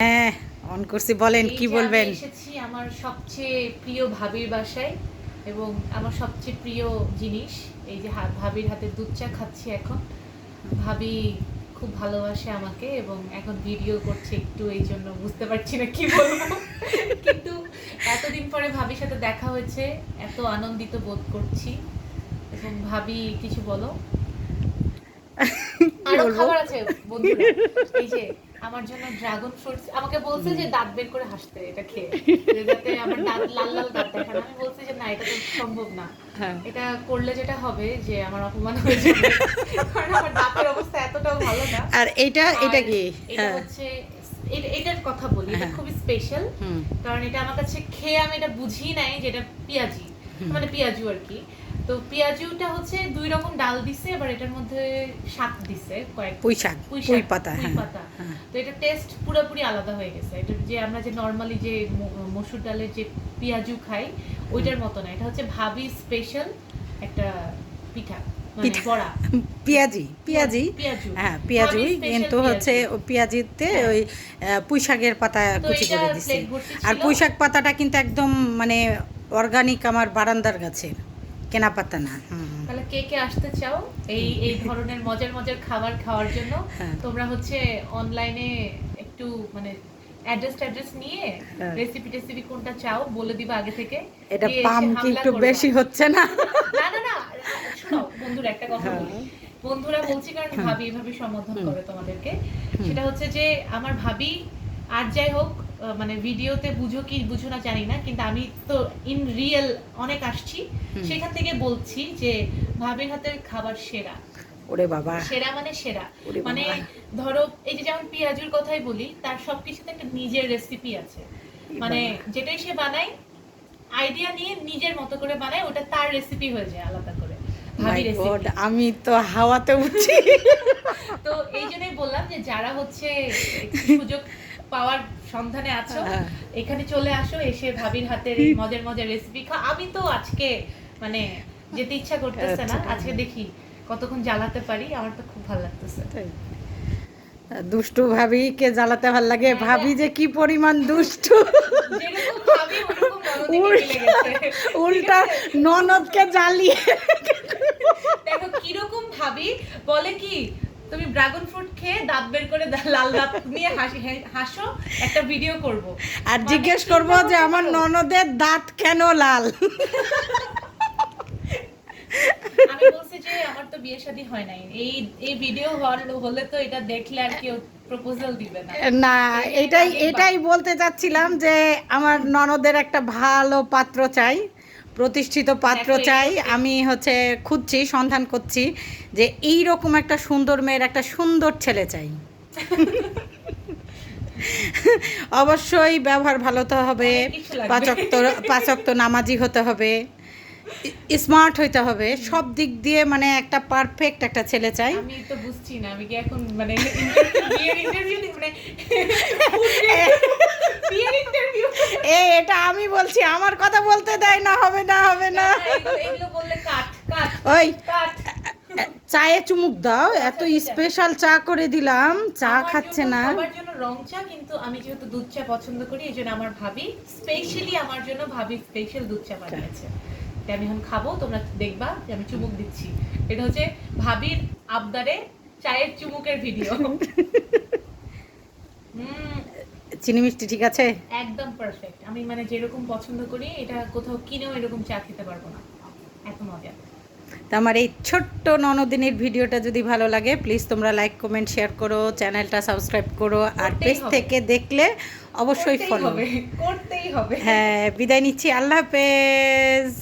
হ্যাঁ অন করছি বলেন কি বলবেন? এসেছি আমার সবচেয়ে প্রিয় ভাবির বাসায় এবং আমার সবচেয়ে প্রিয় জিনিস এই যে ভাবির হাতে দুধ চা খাচ্ছি এখন। ভাবি খুব ভালোবাসে আমাকে এবং এখন ভিডিও করছে একটু এই জন্য বুঝতে পারছি না কি বলব। কিন্তু এতদিন পরে ভাবির সাথে দেখা হয়েছে এত আনন্দিত বোধ করছি। এবং ভাবি কিছু বলো? আরও? খাবার আছে বন্ধুরা? এই যে আমার জন্য ড্রাগন ফ্রুটস আমাকে বলছে যে দাঁত বের করে হাসতে এটা খেয়ে। যাতে আমার দাঁত লাল লাল দাঁত আমি বলছি যে না এটা তো সম্ভব না। হ্যাঁ। এটা করলে যেটা হবে যে আমার অপমান হয়ে যাবে। কারণ আমার দাঁতের অবস্থা এতটাও ভালো না। আর এইটা এটা কি? এটা হ্যাঁ। হচ্ছে এটার কথা বলি এটা হ্যাঁ। খুবই স্পেশাল কারণ এটা আমার কাছে খেয়ে আমি এটা বুঝি নাই যে এটা পেঁয়াজি। মানে পেঁয়াজু আর কি। তো পেঁয়াজুটা হচ্ছে দুই রকম ডাল দিছে এবার এটার মধ্যে শাক দিছে কয়েক পুঁই শাক পুঁই পাতা পুঁই হ্যাঁ পাতা। হ্যাঁ। তো এটা টেস্ট পুরোপুরি আলাদা হয়ে গেছে এটা যে আমরা যে নর্মালি যে মসুর ডালের যে পেঁয়াজু খাই ওইটার মতো না এটা হচ্ছে ভাবি স্পেশাল একটা পিঠা মানে পেঁয়াজি পেঁয়াজি হ্যাঁ পেঁয়াজুই ভাবির কিন্তু হচ্ছে পেঁয়াজু। পেঁয়াজিতে হ্যাঁ। ওই আহ, পুঁই শাকের পাতা কুচি করে দিছি আর ছিল। পুঁই শাক পাতাটা কিন্তু একদম মানে অর্গানিক আমার বারান্দার গাছের কেনা পাতা না। তাহলে কে কে আসতে চাও এই এই ধরনের মজার মজার খাবার খাওয়ার জন্য? হ্যাঁ। তোমরা হচ্ছে অনলাইনে একটু মানে অ্যাড্রেস ট্যাড্রেস নিয়ে হ্যাঁ। রেসিপি টেসিপি কোনটা চাও বলে দিবা আগে থেকে। এটা পাম কি একটু বেশি হচ্ছে না? না না না শোনো বন্ধুরা একটা কথা বলি। হ্যাঁ। বন্ধুরা বলছি কারণ ভাবি এভাবে সম্বোধন করে তোমাদেরকে। সেটা হচ্ছে যে আমার ভাবি আর যাই হোক মানে ভিডিওতে বুঝো কি বুঝো না জানি না কিন্তু আমি তো ইন রিয়েল অনেক আসছি। সেখান থেকে বলছি যে ভাবির হাতের খাবার সেরা। ওরে বাবা। সেরা মানে সেরা। মানে ধরো এই যে যেমন পেঁয়াজুর কথাই বলি তার সবকিছুতে একটা নিজের রেসিপি আছে। মানে যেটাই সে বানায় আইডিয়া নিয়ে নিজের মতো করে বানায় ওটা তার রেসিপি হয়ে যায় আলাদা করে। আমি তো হাওয়াতে উঠছি। তো এই জন্যই বললাম যে যারা হচ্ছে সুযোগ পাওয়ার সন্ধানে আছো হ্যাঁ। এখানে চলে আসো এসে ভাবির হাতের এই মজার মজার রেসিপি খা আমি তো আজকে মানে যেতে ইচ্ছা করতেছে না আচ্ছা। আজকে দেখি কতক্ষণ জ্বালাতে পারি আমার তো খুব ভালো লাগতেছে। দুষ্টু ভাবি কে জ্বালাতে ভালো লাগে। হ্যাঁ, ভাবি যে কি পরিমাণ দুষ্টু। উল্টা ননদকে জ্বালিয়ে দেখো কীরকম ভাবি বলে কি তুমি ড্রাগন ফ্রুট খেয়ে দাঁত বের করে লাল দাঁত নিয়ে হাসি হাসো একটা ভিডিও করব। আর জিজ্ঞেস করব যে আমার ননদের দাঁত কেন লাল? আমি বলছি যে আমার তো বিয়ে শাদী হয় নাই। এই এই ভিডিও হলে তো এটা দেখলে আর কেউ প্রপোজাল দিবে না। না এটাই এটাই বলতে চাচ্ছিলাম যে আমার ননদের একটা ভালো পাত্র চাই। প্রতিষ্ঠিত পাত্র চাই। আমি হচ্ছে খুঁজছি সন্ধান করছি যে এই রকম একটা সুন্দর মেয়ের একটা সুন্দর ছেলে চাই। অবশ্যই ব্যবহার ভালো তো হবে পাচক তো পাচক নামাজি হতে হবে। স্মার্ট হইতে হবে। সব দিক দিয়ে মানে একটা পারফেক্ট একটা ছেলে চাই। আমি তো বুঝছি না আমি কি এখন মানে ইন্টারভিউ মানে এ এটা আমি বলছি আমার কথা বলতে দেয় না হবে না হবে না। ওই চায়ে চুমুক দাও এত। স্পেশাল চা করে দিলাম চা খাচ্ছে না। জন্য রং চা কিন্তু আমি যেহেতু দুধ চা পছন্দ করি এই জন্য আমার ভাবি স্পেশালি আমার জন্য ভাবি স্পেশাল দুধ চা বানিয়েছে। এটা আমি এখন খাব তোমরা দেখবা যে আমি চুমুক দিচ্ছি। এটা হচ্ছে ভাবির আবদারে চায়ের চুমুকের ভিডিও। চিনি মিষ্টি ঠিক আছে? একদম পারফেক্ট আমি মানে যেরকম পছন্দ করি এটা কোথাও কিনেও এরকম চা খেতে পারব না। এত মজা। তো আমার এই ছোট্ট ননদিনের ভিডিওটা যদি ভালো লাগে প্লিজ তোমরা লাইক কমেন্ট শেয়ার করো চ্যানেলটা সাবস্ক্রাইব করো আর পেজ থেকে দেখলে অবশ্যই ফলো হবে করতেই হবে। হ্যাঁ বিদায় নিচ্ছি আল্লাহ হাফেজ।